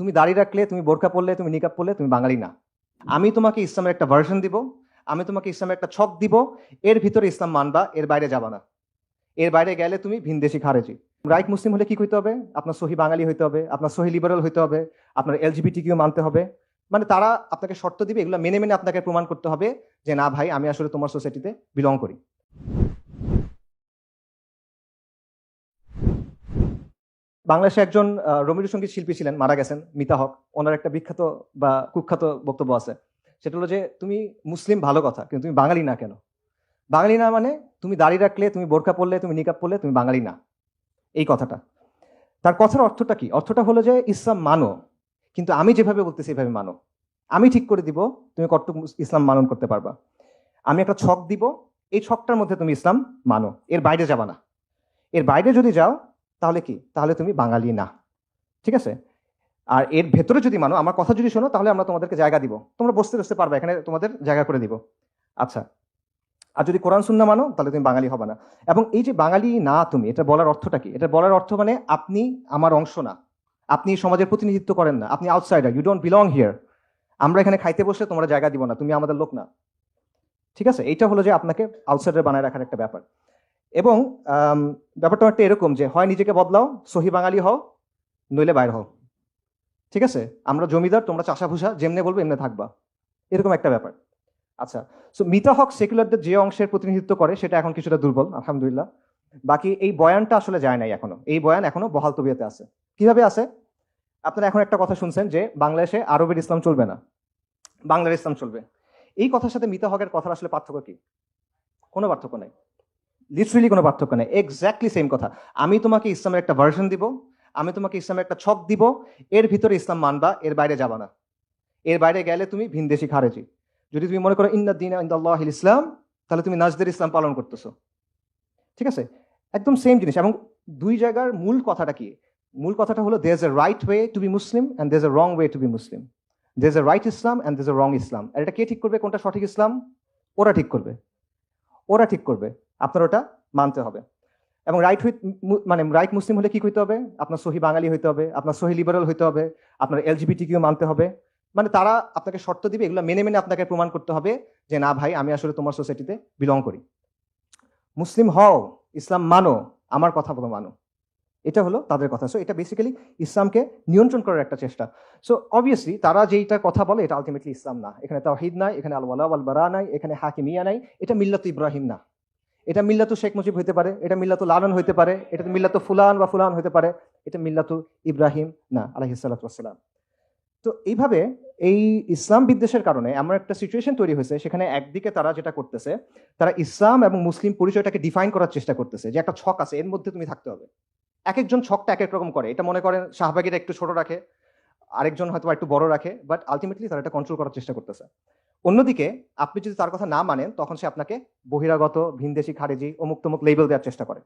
তুমি দাড়ি রাখলে, তুমি বোরকা পরলে, তুমি নিকাব পরলে, তুমি বাঙালি না। আমি তোমাকে ইসলামের একটা ভার্সন দিব, আমি তোমাকে ইসলামের একটা ছক দিব, এর ভিতরে ইসলাম মানবা, এর বাইরে যাবা না। এর বাইরে গেলে তুমি ভিনদেশি খারেজি। রাইট মুসলিম হলে কি হইতে হবে? আপনার সহি বাঙালি হইতে হবে, আপনার সহি লিবারাল হইতে হবে, আপনার এলজিবিটি কিউ মানতে হবে। মানে তারা আপনাকে শর্ত দিবে, এগুলো মেনে মেনে আপনাকে প্রমাণ করতে হবে যে, না ভাই, আমি আসলে তোমার সোসাইটিতে বিলং করি। বাংলাদেশে একজন আহ, রবীন্দ্র সংগীত শিল্পী ছিলেন মারা গেছেন মিতা হক। ওনার একটা বিখ্যাত বা কুখ্যাত বক্তব্য আছে। সেটা হলো যে তুমি মুসলিম ভালো কথা কিন্তু তুমি বাঙালি না কেন? বাঙালি না মানে তুমি দাড়ি রাখলে তুমি বোরকা পরলে তুমি নিকাপ পরলে তুমি বাঙালি না। এই কথাটা। তার কথার অর্থটা কি? অর্থটা হলো যে ইসলাম মানো কিন্তু আমি যেভাবে বলতেছি এভাবে মানো। আমি ঠিক করে দিব তুমি কতটুকু ইসলাম মানন করতে পারবা। আমি একটা ছক দিব এই ছকটার মধ্যে তুমি ইসলাম মানো। এর বাইরে যাবা না। এর বাইরে যদি যাও তাহলে কি? তাহলে তুমি বাঙালি না। ঠিক আছে? আর এর ভেতরে যদি মানো, আমার কথা যদি শোনো, তাহলে আমরা তোমাদেরকে জায়গা দিব। তোমরা বসতে বসতে পারবে, এখানে তোমাদের জায়গা করে দিব। আচ্ছা। আর যদি কোরআন সুন্না মানো, তাহলে তুমি বাঙালি হবে না। এবং এই যে বাঙালি না তুমি, এটা বলার অর্থটা কি? এটা বলার অর্থ মানে আপনি আমার অংশ না। আপনি সমাজের প্রতিনিধিত্ব করেন না। আপনি outsider you don't belong here আমরা এখানে খাইতে বসলে তোমরা জায়গা দিব না, তুমি আমাদের লোক না। ঠিক আছে? এইটা হলো যে আপনাকে আউটসাইডার বানায় রাখার একটা ব্যাপার। এবং ব্যাপারটা একটা এরকম যে হয় নিজেকে বদলাও, সহি বাঙালি হও, নইলে বাইর হও। ঠিক আছে? আমরা জমিদার, তোমরা চাষা ভুষা যেমনে বলব এমনি থাকবা। এরকম একটা ব্যাপার। আচ্ছা সো মিতা হক সেকুলারদের যে অংশের প্রতিনিধিত্ব করে, সেটা এখন কিছুটা দুর্বল, আলহামদুলিল্লাহ। বাকি এই বয়ানটা আসলে যায় নাই এখনও। এই বয়ান এখনও বহাল তবিয়াতে আছে। কীভাবে আছে? আপনারা এখন একটা কথা শুনছেন যে বাংলাদেশে আরবের ইসলাম চলবে না। বাংলার ইসলাম চলবে। এই কথার সাথে মিতা হকের কথার আসলে পার্থক্য কি? কোনো পার্থক্য নাই। লিটারেলি কোনো পার্থক্য নেই। এক্স্যাক্টলি সেম কথা। আমি তোমাকে ইসলামের একটা ভার্সন দিব, আমি তোমাকে ইসলামের একটা ছক দিব, এর ভিতরে ইসলাম মানবা, এর বাইরে যাবা না। এর বাইরে গেলে তুমি ভিনদেশি খারেজি। যদি তুমি মনে করো ইন্দিন ইসলাম তাহলে তুমি নাজদের ইসলাম পালন করতেছো। ঠিক আছে? একদম সেম জিনিস। এবং দুই জায়গার মূল কথাটা কি? মূল কথাটা হলো there a right way to be Muslim and there a wrong way to be Muslim there a right Islam and there a wrong Islam আর এটা কে ঠিক করবে? কোনটা সঠিক ইসলাম? ওরা ঠিক করবে। ওরা ঠিক করবে। আপনার ওটা মানতে হবে। এবং রাইট হুইথ মানে রাইট মুসলিম হলে কি হইতে হবে? আপনার সহি বাঙালি হইতে হবে, আপনার সহি লিবারাল হইতে হবে, আপনার এলজিবিটি কিউ মানতে হবে। মানে তারা আপনাকে শর্ত দিবে, এগুলো মেনে মেনে আপনাকে প্রমাণ করতে হবে যে, না ভাই, আমি আসলে তোমার সোসাইটিতে বিলং করি। মুসলিম হও, ইসলাম মানো, আমার কথা বলো মানো। এটা হলো তাদের কথা। সো এটা বেসিক্যালি ইসলামকে নিয়ন্ত্রণ করার একটা চেষ্টা। সো অবভিয়াসলি তারা যেইটা কথা বলে, এটা আলটিমেটলি ইসলাম না। এখানে তাওহিদ নাই, এখানে আল ওয়ালা আল বারা নাই, এখানে হাকিমিয়া নাই, এটা মিল্লাত ইব্রাহিম না। এটা মিল্লাতু শেখ মুজিব হইতে পারে, এটা মিল্লাতু লালন হইতে পারে, এটা মিল্লাতু ফুলান বা ফুলান হইতে পারে, এটা মিল্লাতু ইব্রাহিম না আলহিসাল্লাম তো এইভাবে এই ইসলাম বিদ্বেষের কারণে এমন একটা সিচুয়েশন তৈরি হয়েছে, সেখানে একদিকে তারা যেটা করতেছে, তারা ইসলাম এবং মুসলিম পরিচয়টাকে ডিফাইন করার চেষ্টা করতেছে, যে একটা ছক আছে, এর মধ্যে তুমি থাকতে হবে। এক একজন ছকটা এক এক রকম করে, এটা মনে করেন শাহবাগিরা একটু ছোট রাখে আরেকজন হয়তো একটু বড় রাখে বাট আলটিমেটলি তারা এটা কন্ট্রোল করার চেষ্টা করতেছে। অন্যদিকে আপনি যদি তার কথা না মানেন, তখন সে আপনাকে বহিরাগত, ভিনদেশি, খারেজি অমুক তমুক লেবেল দেওয়ার চেষ্টা করে।